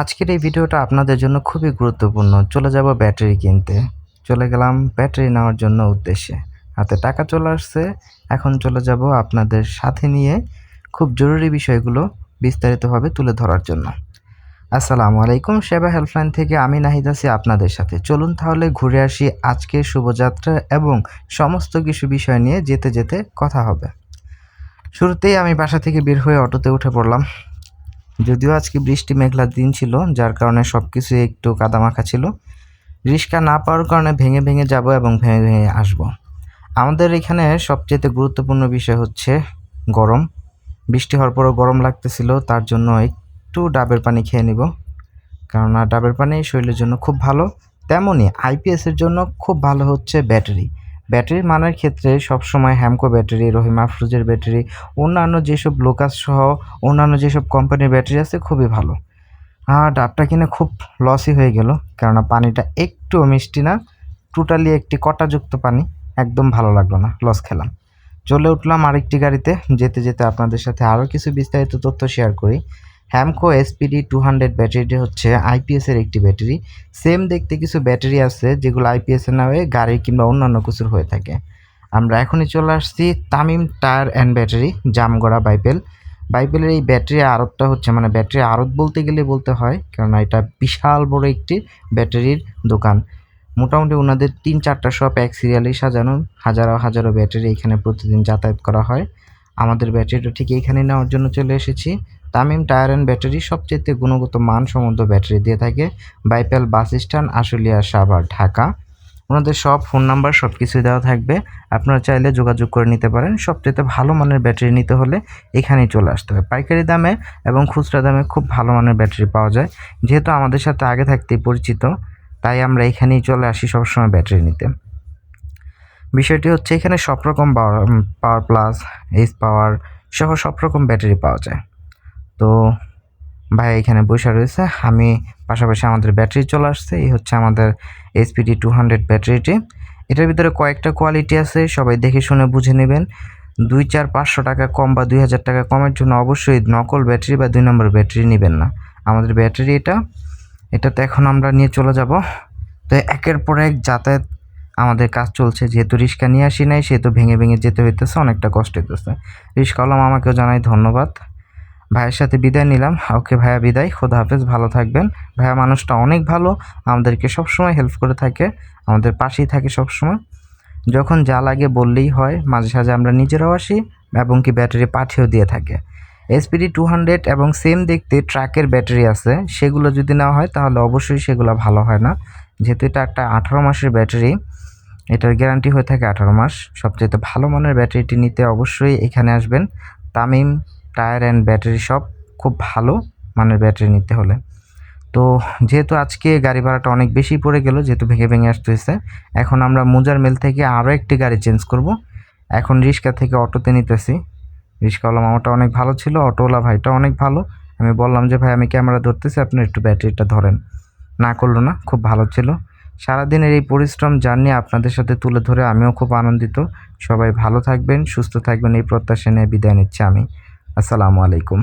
আজকের এই ভিডিওটা আপনাদের জন্য খুবই গুরুত্বপূর্ণ। চলে যাব ব্যাটারি কিনতে। চলে গেলাম ব্যাটারি নেওয়ার জন্য উদ্দেশ্যে। হাতে টাকা চলে আসছে। এখন চলে যাব আপনাদের সাথে নিয়ে খুব জরুরি বিষয়গুলো বিস্তারিতভাবে তুলে ধরার জন্য। আসসালামু আলাইকুম, সেবা হেল্পলাইন থেকে আমি নাহিদ আছি আপনাদের সাথে। চলুন তাহলে ঘুরে আসি আজকের শুভযাত্রা এবং সমস্ত কিছু বিষয় নিয়ে যেতে যেতে কথা হবে। শুরুতেই আমি বাসা থেকে বের হয়ে অটোতে উঠে পড়লাম। যদিও আজকে বৃষ্টি মেঘলার দিন ছিল, যার কারণে সব কিছু একটু কাদামাখা ছিল। রিক্সা না পাওয়ার কারণে ভেঙে ভেঙে যাব এবং ভেঙে ভেঙে আসব। আমাদের এখানে সবচেয়ে গুরুত্বপূর্ণ বিষয় হচ্ছে গরম। বৃষ্টি হওয়ার পরও গরম লাগতেছিল, তার জন্য একটু ডাবের পানি খেয়ে নিব। কেননা ডাবের পানি শরীরের জন্য খুব ভালো। তেমনই আইপিএসের জন্য খুব ভালো হচ্ছে ব্যাটারি। ব্যাটারি মানের ক্ষেত্রে সবসময় হ্যামকো ব্যাটারি রহিম আফরোজের ব্যাটারি, অন্যান্য যেসব লোকাস সহ অন্যান্য যেসব কোম্পানির ব্যাটারি আছে খুবই ভালো। আর ডাবটা কিনে খুব লসই হয়ে গেল, কেননা পানিটা একটু মিষ্টি না টোটালি একটি কটাযুক্ত পানি, একদম ভালো লাগল না লস খেলাম। চলে উঠলাম আরেকটি গাড়িতে, যেতে যেতে আপনাদের সাথে আরও কিছু বিস্তারিত তথ্য শেয়ার করি। হ্যামকো এসপিডি টু হান্ড্রেড ব্যাটারিটি হচ্ছে আইপিএসের একটি ব্যাটারি সেম দেখতে কিছু ব্যাটারি আছে যেগুলো আইপিএসের নামে গাড়ি কিংবা অন্যান্য কিছুর হয়ে থাকে। আমরা এখনই চলে আসছি Tamim tyre and battery, Jamgora Baipail. বাইপেলের এই ব্যাটারি আড়তটা হচ্ছে মানে ব্যাটারি আড়ত বলতে গেলে বলতে হয়, কেননা এটা বিশাল বড় একটি ব্যাটারির দোকান। মোটামুটি ওনাদের তিন চারটা শপ এক সিরিয়ালেই সাজানো, হাজারো হাজারো ব্যাটারি এখানে প্রতিদিন যাতায়াত করা হয়। আমাদের ব্যাটারিটা ঠিক এইখানে নেওয়ার জন্য চলে এসেছি। তামিম টায়ার অ্যান্ড ব্যাটারি সবচেয়ে গুণগত মানসম্মত ব্যাটারি দিয়ে থাকে। Baipail bus stand, Ashulia Savar, Dhaka. ওনাদের সব ফোন নাম্বার সব কিছুই দেওয়া থাকবে। আপনারা চাইলে যোগাযোগ করে নিতে পারেন। সবচেয়ে ভালো মানের ব্যাটারি নিতে হলে এখানেই চলে আসতে হবে পাইকারি দামে এবং খুচরা দামে খুব ভালো মানের ব্যাটারি পাওয়া যায়। যেহেতু আমাদের সাথে আগে থাকতেই পরিচিত, তাই আমরা এখানেই চলে আসি সবসময় ব্যাটারি নিতে। বিষয়টি হচ্ছে এখানে সব রকম পাওয়ার প্লাস এস পাওয়ার সহ সব রকম ব্যাটারি পাওয়া যায়। তো ভাই এখানে বসে রয়েছে। আমি পাশাপাশি আমাদের ব্যাটারি চলে আসছে। এই হচ্ছে আমাদের এসপিডি টু হান্ড্রেড ব্যাটারিটি। এটার ভিতরে কয়েকটা কোয়ালিটি আছে, সবাই দেখে শুনে বুঝে নেবেন। দুই চার পাঁচশো টাকা কম বা দুই হাজার টাকা কমের জন্য অবশ্যই নকল ব্যাটারি বা দুই নম্বর ব্যাটারি নেবেন না। আমাদের ব্যাটারি এটা। এটাতে এখন আমরা নিয়ে চলে যাব। তো একের পর এক যাতায়াত আমাদের কাজ চলছে। যেহেতু রিক্সা নিয়ে আসি নাই, সেহেতু ভেঙে ভেঙে যেতে হইতেছে, অনেকটা কষ্ট হইতেছে। রিক্সাওয়ালা আমাকেও জানাই ধন্যবাদ। ভাইয়ের সাথে বিদায় নিলাম। ওকে ভাইয়া বিদায়। খোদা হাফেজ। ভালো থাকবেন। ভাইয়া, মানুষটা অনেক ভালো। আমাদেরকে সবসময় হেল্প করে থাকে। আমাদের পাশেই থাকে সবসময়। যখন যা লাগে বললেই হয়। মাঝে সাঝে আমরা নিজেরাও আসি এবং কি ব্যাটারি পাঠিয়েও দিয়ে থাকে। এসপিডি টু হান্ড্রেড এবং সেম দেখতে ট্রাকের ব্যাটারি আছে। সেগুলো যদি নেওয়া হয় তাহলে অবশ্যই সেগুলো ভালো হয় না। যেহেতু এটা একটা আঠারো মাসের ব্যাটারি, এটার গ্যারান্টি হয়ে থাকে আঠারো মাস। সবচেয়ে ভালো মানের ব্যাটারিটি নিতে অবশ্যই এখানে আসবেন। তামিম টায়ার অ্যান্ড ব্যাটারি সব খুব ভালো মানের ব্যাটারি নিতে হলে। তো যেহেতু আজকে গাড়ি ভাড়াটা অনেক বেশি পড়ে গেল, যেহেতু ভেঙে ভেঙে আসতে হয়েছে এখন আমরা মুজার মেল থেকে আরও একটি গাড়ি চেঞ্জ করব। এখন রিক্সা থেকে অটোতে নিতেছি। রিক্সাওয়ালা মামাটা অনেক ভালো ছিল, অটোওয়ালা ভাইটা অনেক ভালো। আমি বললাম যে, ভাই, আমি ক্যামেরা ধরতেছি, আপনি একটু ব্যাটারিটা ধরেন। না করল না, খুব ভালো ছিল। সারাদিনের এই পরিশ্রম, জার্নি আপনাদের সাথে তুলে ধরে আমিও খুব আনন্দিত। সবাই ভালো থাকবেন, সুস্থ থাকবেন, এই প্রত্যাশা নিয়ে বিদায় নিচ্ছি আমি। আসসালামু আলাইকুম।